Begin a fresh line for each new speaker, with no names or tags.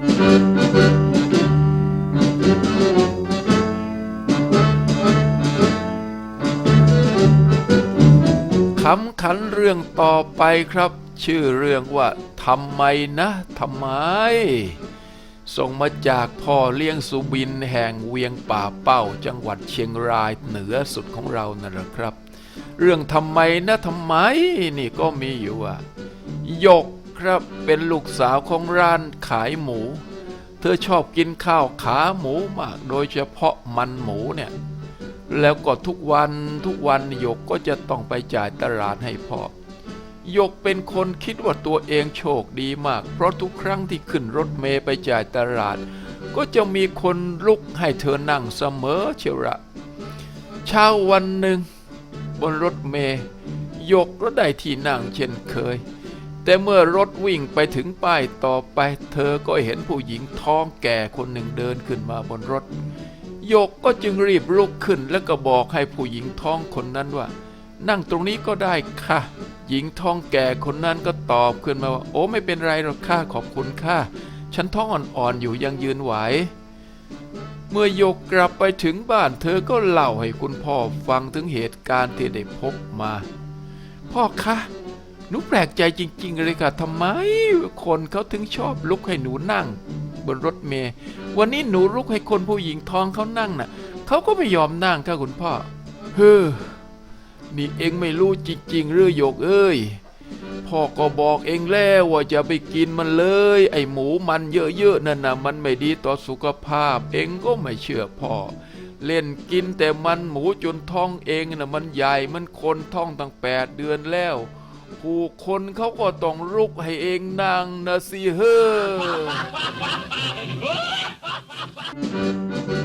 คำขันเรื่องต่อไปครับ ชื่อเรื่องว่าทำไมนะทำไม ส่งมาจากพ่อเลี้ยงสุบินแห่งเวียงป่าเป้า จังหวัดเชียงรายเหนือสุดของเรานั่นแหละครับ เรื่องทำไมนะทำไม นี่ก็มีอยู่ว่าหยก ครับ เป็นลูกสาวของร้านขายหมู เธอชอบกินข้าวขาหมูมาก โดยเฉพาะมันหมูเนี่ย แล้วก็ทุกวันทุกวันหยกก็จะต้องไปจ่ายตลาดให้พ่อหยกเป็นคนคิดว่าตัวเองโชคดีมาก เพราะทุกครั้งที่ขึ้นรถเมย์ไปจ่ายตลาด ก็จะมีคนลุกให้เธอนั่งเสมอเชียวละเช้าวันหนึ่ง บนรถเมย์หยกก็ได้ที่นั่งเช่นเคย แต่เมื่อรถวิ่งไปถึงป้ายต่อไป เธอก็เห็นผู้หญิงท้องแก่คนหนึ่งเดินขึ้นมาบนรถโยกก็จึงรีบลุกขึ้นแล้วก็บอกให้ผู้หญิงท้องคนนั้นว่า นั่งตรงนี้ก็ได้ค่ะ หญิงท้องแก่คนนั้นก็ตอบขึ้นมาว่า โอ้ไม่เป็นไรหรอกค่ะขอบคุณค่ะฉันท้องอ่อนๆอยู่ยังยืนไหวเมื่อโยกกลับไปถึงบ้านเธอก็เล่าให้คุณพ่อฟังถึงเหตุการณ์ที่ได้พบมา พ่อคะ หนูแปลกใจจริง ๆ เลยค่ะทำไม คนเขาถึงชอบลุกให้หนูนั่ง บนรถเมล์วันนี้หนูลุกให้คนผู้หญิงท้องเขานั่งน่ะเขาก็ไม่ยอมนั่งค่ะคุณพ่อเฮ้อนี่เองไม่รู้จริง ๆ หรือโยกเอ้ยพ่อก็บอกเองแล้วว่าจะไปกินมันเลย ไอหมูมันเยอะๆนั่นนะมันไม่ดีต่อสุขภาพ เองก็ไม่เชื่อพ่อ เล่นกินแต่มันหมูจนท้องเองน่ะมันใหญ่มันคนท้องตั้งแปดเดือนแล้ว ผู้คนเขาก็ต้องลุกให้เองนั่งนะสิเฮ้อ